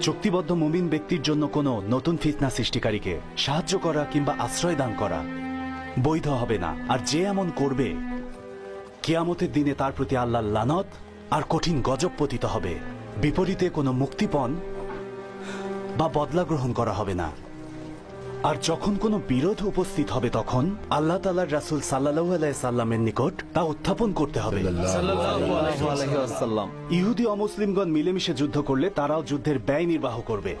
চুক্তিবদ্ধ মুমিন ব্যক্তির জন্য কোনো নতুন ফিতনা সৃষ্টিকারীকে সাহায্য করা কিংবা আশ্রয় দান করা বৈধ হবে না। আর যে এমন করবে, কিয়ামতের দিনে তার প্রতি আল্লাহ লানত আর কঠিন গজব পতিত হবে। বিপরীতে কোনো মুক্তিপণ বা বদলা গ্রহণ করা হবে না। আর যখন কোনো বিরোধ উপস্থিত হবে তখন আল্লাহ তালার রাসুল সাল্লাহ সাল্লামের নিকট তা উত্থাপন করতে হবে। ইহুদি অমুসলিমগণ মিলেমিশে যুদ্ধ করলে তারাও যুদ্ধের ব্যয় নির্বাহ করবে।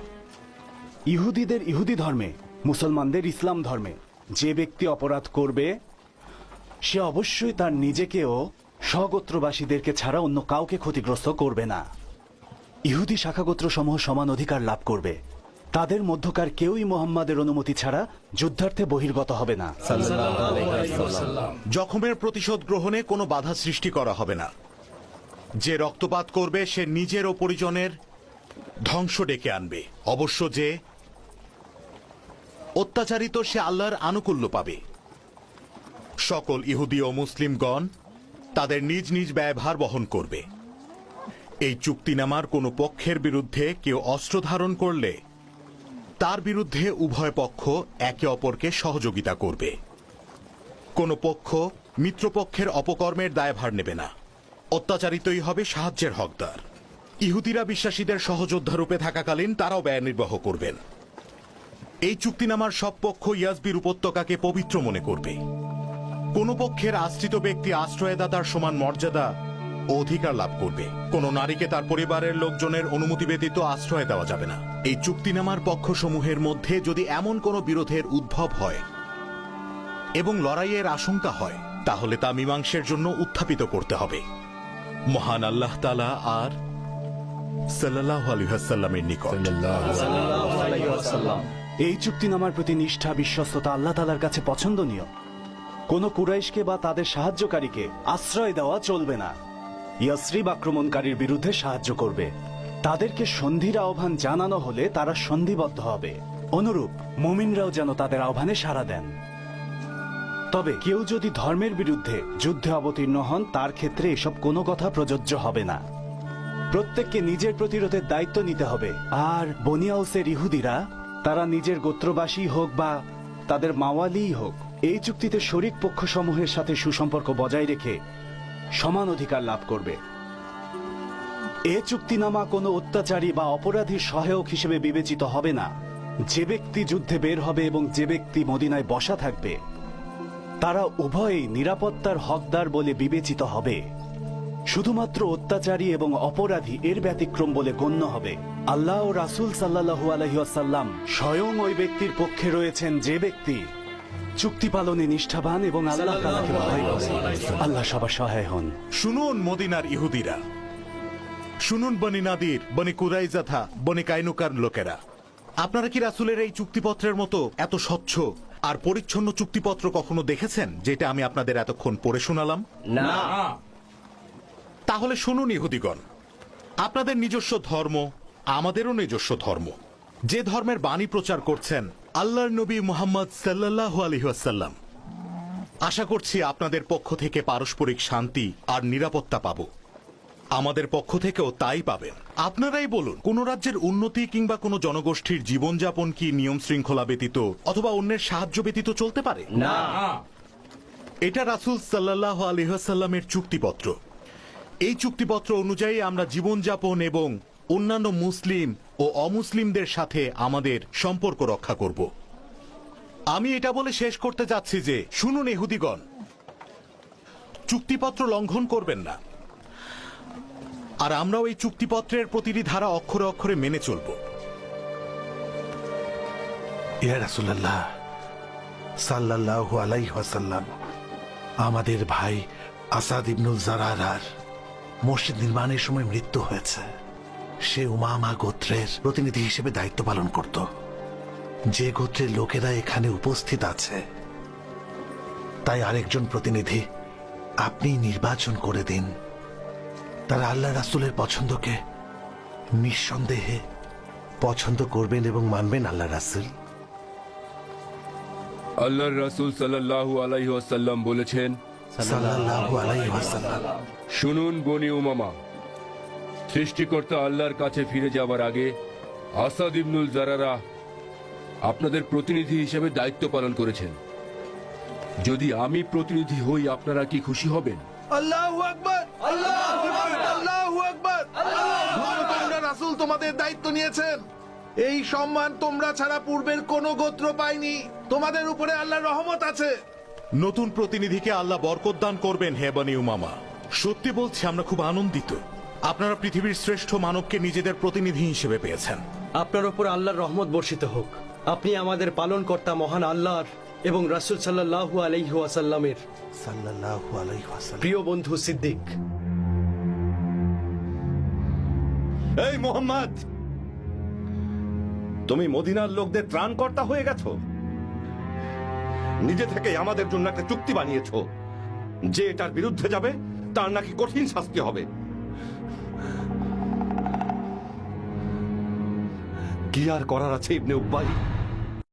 ইহুদিদের ইহুদি ধর্মে, মুসলমানদের ইসলাম ধর্মে যে ব্যক্তি অপরাধ করবে, সে অবশ্যই তার নিজেকেও স্বগোত্রবাসীদেরকে ছাড়া অন্য কাউকে ক্ষতিগ্রস্ত করবে না। ইহুদি শাখাগোত্র সমূহ সমান অধিকার লাভ করবে। তাদের মধ্যকার কেউই মোহাম্মদের অনুমতি ছাড়া যুদ্ধার্থে বহির্গত হবে না। জখমের প্রতিশোধ গ্রহণে কোনো বাধা সৃষ্টি করা হবে না। যে রক্তপাত করবে সে নিজের ও পরিজনের ধ্বংস ডেকে আনবে। অবশ্য যে অত্যাচারিত সে আল্লাহর আনুকূল্য পাবে। সকল ইহুদি ও মুসলিমগণ তাদের নিজ নিজ ব্যয়ভার বহন করবে। এই চুক্তিনামার কোনো পক্ষের বিরুদ্ধে কেউ অস্ত্র ধারণ করলে তার বিরুদ্ধে উভয় পক্ষ একে অপরকে সহযোগিতা করবে। কোনো পক্ষ মিত্রপক্ষের অপকর্মের দায়ভার নেবে না। অত্যাচারিতই হবে সাহায্যের হকদার। ইহুদিরা বিশ্বাসীদের সহযোদ্ধা রূপে থাকাকালীন তারাও ব্যয় নির্বাহ করবেন। এই চুক্তিনামার সব পক্ষ ইয়াসবির উপত্যকাকে পবিত্র মনে করবে। কোন পক্ষের আশ্রিত ব্যক্তি আশ্রয়দাতার সমান মর্যাদা অধিকার লাভ করবে। কোন নারীকে তার পরিবারের লোকজনের অনুমতি ব্যতীত আশ্রয় দেওয়া যাবে না। এই চুক্তিনামার পক্ষসমূহের মধ্যে যদি এমন কোনো বিরোধের উদ্ভব হয় এবং লড়াইয়ের আশঙ্কা হয়, তাহলে তা মীমাংসের জন্য উত্থাপিত করতে হবে। মহান আল্লাহ তালা আর সাল্লাহ আলহাসাল্লামের নিকট। এই চুক্তিনামার প্রতি নিষ্ঠা, বিশ্বস্ততা আল্লাহ তালার কাছে পছন্দনীয়। কোন কুরাইশকে বা তাদের সাহায্যকারীকে আশ্রয় দেওয়া চলবে না। ইয়াসরিব আক্রমণকারীর বিরুদ্ধে সাহায্য করবে। তাদেরকে সন্ধির আহ্বান জানানো হলে তারা সন্ধিবদ্ধ হবে। অনুরূপ, মুমিনরাও যেন তাদের আহ্বানে সাড়া দেন। তবে কেউ যদি ধর্মের বিরুদ্ধে যুদ্ধে অবতীর্ণ হন, তার ক্ষেত্রে এসব কোনো কথা প্রযোজ্য হবে না। প্রত্যেককে নিজের প্রতিরোধের দায়িত্ব নিতে হবে। আর বনিয়াউসের ইহুদিরা, তারা নিজের গোত্রবাসী হোক বা তাদের মাওয়ালিই হোক, এই চুক্তিতে শরিক পক্ষসমূহের সাথে সুসম্পর্ক বজায় রেখে সমান অধিকার লাভ করবে। এ চুক্তিনামা কোনো অত্যাচারী বা অপরাধীর সহায়ক হিসেবে বিবেচিত হবে না। যে ব্যক্তি যুদ্ধে বের হবে এবং যে ব্যক্তি মদিনায় বসা থাকবে, তারা উভয়ই নিরাপত্তার হকদার বলে বিবেচিত হবে। শুধুমাত্র অত্যাচারী এবং অপরাধী এর ব্যতিক্রম বলে গণ্য হবে। আল্লাহ ও রাসুল সাল্লাহু আলহিহাসাল্লাম স্বয়ং ওই ব্যক্তির পক্ষে রয়েছেন যে ব্যক্তি চুক্তি পালনে নিষ্ঠাবান এবং আল্লাহ তাআলাকে ভয় করে। আল্লাহ সবার সহায় হন। শুনুন মদিনার ইহুদিরা। শুনুন বনি নাদির বনি কুরাইজাথা বনি কাইনুকার লোকেরা। আপনারা কি রাসুলের এই চুক্তিপত্রের মতো এত স্বচ্ছ আর পরিচ্ছন্ন চুক্তিপত্র কখনো দেখেছেন যেটা আমি আপনাদের এতক্ষণ পড়ে শোনালাম? না। তাহলে শুনুন ইহুদিগণ আপনাদের নিজস্ব ধর্ম আমাদেরও নিজস্ব ধর্ম। যে ধর্মের বাণী প্রচার করছেন আল্লাহর নবী মোহাম্মদ সাল্লাহ আলহিহাসাল্লাম আশা করছি আপনাদের পক্ষ থেকে পারস্পরিক শান্তি আর নিরাপত্তা পাব। আমাদের পক্ষ থেকেও তাই পাবেন। আপনারাই বলুন কোন রাজ্যের উন্নতি কিংবা কোনো জনগোষ্ঠীর জীবনযাপন কি নিয়ম শৃঙ্খলা ব্যতীত অথবা অন্যের সাহায্য ব্যতীত চলতে পারে? না। এটা রাসুল সাল্লাহ আলহাসাল্লামের চুক্তিপত্র। এই চুক্তিপত্র অনুযায়ী আমরা জীবনযাপন এবং অন্যান্য মুসলিম ও অমুসলিমদের সাথে আমাদের সম্পর্ক রক্ষা করব। আমি এটা বলে শেষ করতে যাচ্ছি যে, শুনুন এহুদিগণ চুক্তিপত্র লঙ্ঘন করবেন না। আর আমরাও এই চুক্তিপত্রের প্রতিটি ধারা অক্ষরে অক্ষরে মেনে চলব। আমাদের ভাই আসাদ ইবনুল জারারার মসজিদ নির্মাণের সময় মৃত্যু হয়েছে। সে উমামা গোত্রের প্রতিনিধি হিসেবে দায়িত্ব পালন করত। যে গোত্রের লোকেরা এখানে উপস্থিত আছে তাই আরেকজন প্রতিনিধি আপনি নির্বাচন করে দিন। তারা আল্লাহ রাসুলের পছন্দকে নিঃসন্দেহে পছন্দ করবেন এবং মানবেন আল্লাহ রাসূল। আল্লাহ রাসূল সাল্লাল্লাহু আলাইহি ওয়াসাল্লাম বলেছেন সাল্লাল্লাহু আলাইহি ওয়াসাল্লাম। শুনুন বনি উমামা সৃষ্টিকর্তা আল্লাহর কাছে ফিরে যাবার আগে আসাদ ইবনুল জারারা আপনাদের প্রতিনিধি হিসেবে দায়িত্ব পালন করেছেন। যদি আমি প্রতিনিধি হই আপনারা কি খুশি হবেন? আল্লাহু আকবার! আল্লাহু আকবার! আল্লাহু আকবার! তোমরা রাসূল তোমাদের দায়িত্ব নিয়েছেন। এই সম্মান তোমরা ছাড়া পূর্বের কোনো গোত্র পায়নি। তোমাদের উপরে আল্লাহর রহমত আছে। নতুন প্রতিনিধিকে আল্লাহ বরকত দান করবেন হে বনি উমামা। সত্যি বলছি আমরা খুব আনন্দিত। আপনারা পৃথিবীর শ্রেষ্ঠ মানবকে নিজেদের প্রতিনিধি হিসেবে পেয়েছেন। আপনার ওপর আল্লাহর রহমত বর্ষিত হোক। আপনি আমাদের পালনকর্তা মহান আল্লাহর এবং রাসূল সাল্লাল্লাহু আলাইহি ওয়াসাল্লামের। সাল্লাল্লাহু আলাইহি প্রিয় বন্ধু সিদ্দিক। এই মোহাম্মদ তুমি মদিনার লোকদের ত্রাণকর্তা হয়ে গেছো। নিজে থেকে আমাদের জন্য একটা চুক্তি বানিয়েছো। যে এটার বিরুদ্ধে যাবে তার নাকি কঠিন শাস্তি হবে। কি আর করার আছে ইবনে উব্বাই